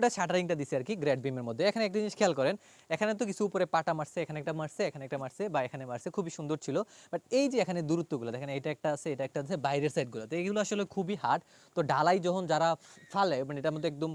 ওটা শাটারিংটা দিছে আর কি গ্রেড বিমের মধ্যে। এখানে একটা জিনিস খেয়াল করেন, এখানে তো কিছু উপরে পাটা মারছে, এখানে একটা মারছে, এখানে একটা মারছে, বা এখানে মারছে, খুবই সুন্দর ছিল। বাট এই যে এখানে দূরত্বগুলো, দেখেন এটা একটা আছে, এটা একটা আছে, বাইরের সাইডগুলো তো এগুলো আসলে খুবই হার্ড তো ডালাই যখন যারা ফালে মানে এটার মধ্যে একদম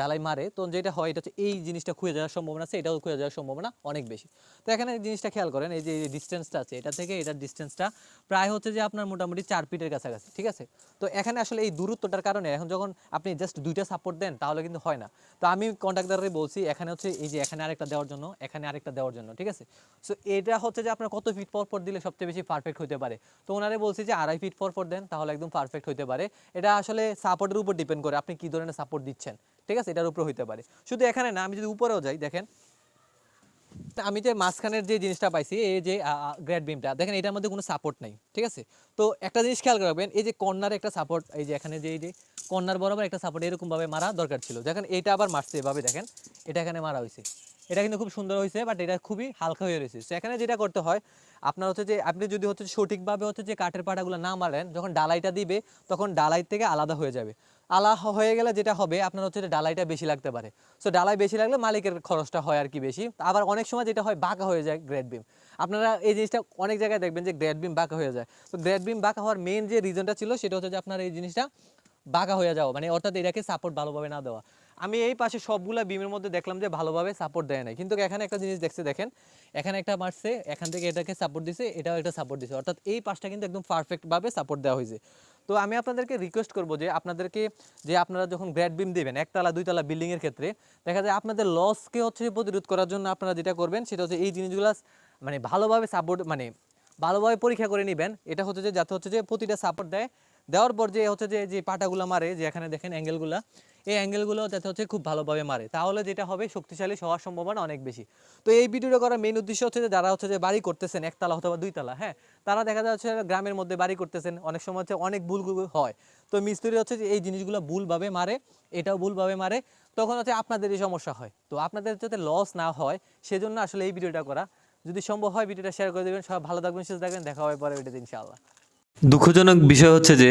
ডালাই মারে, তো যেটা হয়, এটা হচ্ছে এই জিনিসটা খুঁজে যাওয়ার সম্ভাবনা আছে, এটাও খুঁজে যাওয়ার সম্ভাবনা অনেক বেশি। তো এখানে জিনিসটা খেয়াল করেন, এই যে ডিস্টেন্সটা আছে, এটা থেকে এটার ডিস্টেন্সটা প্রায় হচ্ছে যে আপনার মোটামুটি চার ফিটের কাছাকাছি, ঠিক আছে? তো এখানে আসলে এই দূরত্বটার কারণে এখন যখন আপনি জাস্ট দুইটা সাপোর্ট দেন, তাহলে কিন্তু হয় না। তো আমি কন্ট্রাক্টারে বলছি, এখানে হচ্ছে এই যে এখানে আরেকটা দেওয়ার জন্য, এখানে আরেকটা দেওয়ার জন্য, ঠিক আছে? সো এটা হচ্ছে যে আপনার কত ফিট পর পর দিলে সবচেয়ে বেশি পারফেক্ট হতে পারে? তো ওনারে বলছি যে আড়াই ফিট পর পর দেন, তাহলে একদম পারফেক্ট হতে পারে। এটা আসলে সাপোর্টের উপর ডিপেন্ড করে, আপনি কি ধরনের সাপোর্ট দিচ্ছেন ঠিক আছে? এটার উপর হতে পারে। শুধু এখানে না, আমি যদি উপরেও যাই, দেখেন আমি যে মাঝখানের যে জিনিসটা পাইছি, এই যে গ্রেড বিমটা দেখেন, এটার মধ্যে কোনো সাপোর্ট নাই, ঠিক আছে? তো একটা জিনিস খেয়াল রাখবেন, এই যে কর্নার একটা সাপোর্ট এই যে এখানে যে, এই যে কর্নার বরাবর একটা সাপোর্ট এরকম ভাবে মারা দরকার ছিল। দেখেন, এটা আবার মারছে এভাবে, দেখেন, এটা এখানে মারা হয়েছে এটা কিন্তু খুব সুন্দর হয়েছে বাট এটা খুবই হালকা হয়ে রয়েছে। তো এখানে যেটা করতে হয়, আপনার হচ্ছে যে, আপনি যদি হচ্ছে সঠিকভাবে হচ্ছে যে কাঠের পাটাগুলো না মারেন, যখন ডালাইটা দিবে, তখন ডালাই থেকে আলাদা হয়ে যাবে। আলা হয়ে গেলে যেটা হবে, আপনার হচ্ছে ডালাইটা বেশি লাগতে পারে। সো ডালাই বেশি লাগলে মালিকের খরচটা হয় আর কি বেশি। আবার অনেক সময় যেটা হয়, বাঁকা হয়ে যায় গ্রেড বিম আপনারা এই জিনিসটা অনেক জায়গায় দেখবেন যে গ্রেড বিম বাঁকা হয়ে যায়। তো গ্রেড বিম বাঁকা হওয়ার মেন যে রিজনটা ছিল, সেটা হচ্ছে যে আপনার এই জিনিসটা বাঁকা হয়ে যাওয়া। মানে অর্থাৎ এটাকে সাপোর্ট ভালোভাবে না দেওয়া। আমি এই পাশে সবগুলা বিমের মধ্যে দেখলাম যে ভালোভাবে সাপোর্ট দেয় নাই। কিন্তু এখানে একটা জিনিস দেখছে, দেখেন, এখানে একটা মারছে, এখান থেকে এটাকে সাপোর্ট দিছে, এটাও একটা সাপোর্ট দিছে। অর্থাৎ এই পাশটা কিন্তু একদম পারফেক্টভাবে সাপোর্ট দেওয়া হয়েছে। তো আমি আপনাদেরকে রিকোয়েস্ট করব যে আপনাদেরকে, যে আপনারা যখন গ্রেড বিম দিবেন একতলা দুইতলা বিল্ডিংয়ের ক্ষেত্রে, দেখা যায় আপনাদের লসকে হচ্ছে প্রতিরোধ করার জন্য আপনারা যেটা করবেন, সেটা হচ্ছে এই জিনিসগুলো মানে ভালোভাবে সাপোর্ট মানে ভালোভাবে পরীক্ষা করে নেবেন। এটা হচ্ছে যে, যাতে হচ্ছে যে প্রতিটা সাপোর্ট দেয়। দেওয়ার পর যে হচ্ছে যে যে পাটাগুলো মারে, যে এখানে দেখেন অ্যাঙ্গেলগুলো এই অ্যাঙ্গেলগুলো যাতে হচ্ছে খুব ভালোভাবে মারে। তাহলে যেটা হবে, শক্তিশালী হওয়ার সম্ভাবনা অনেক বেশি। তো এই ভিডিওটা করার মেন উদ্দেশ্য হচ্ছে যে, যারা হচ্ছে যে বাড়ি করতেছেন, একতলা অথবা দুইতলা হ্যাঁ? তারা দেখা যাচ্ছে গ্রামের মধ্যে বাড়ি করতেছেন, অনেক সময় হচ্ছে অনেক ভুল হয়। তো মিস্ত্রি হচ্ছে যে এই জিনিসগুলো ভুলভাবে মারে, এটাও ভুলভাবে মারে, তখন হচ্ছে আপনাদেরই সমস্যা হয়। তো আপনাদের যাতে লস না হয়, সেজন্য আসলে এই ভিডিওটা করা। যদি সম্ভব হয় ভিডিওটা শেয়ার করে দেবেন। সবাই ভালো থাকবেন, সুস্থ থাকবেন, দেখা হবে পরে ভিডিওতে ইনশাআল্লাহ। দুঃখজনক বিষয় হচ্ছে যে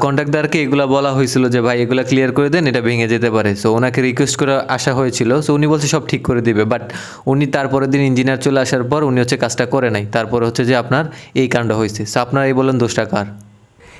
কন্ট্রাক্টদারকে এগুলা বলা হয়েছিল যে, ভাই, এগুলা ক্লিয়ার করে দেন, এটা ভেঙে যেতে পারে। সো ওনাকে রিকোয়েস্ট করে আসা হয়েছিল। সো উনি বলছে, সব ঠিক করে দিবে। বাট উনি তারপরের দিন ইঞ্জিনিয়ার চলে আসার পর উনি হচ্ছে কাজটা করে নাই। তারপরে হচ্ছে যে, আপনার এই কাণ্ড হয়েছে। সো আপনার এই বলেন দোষটা কার?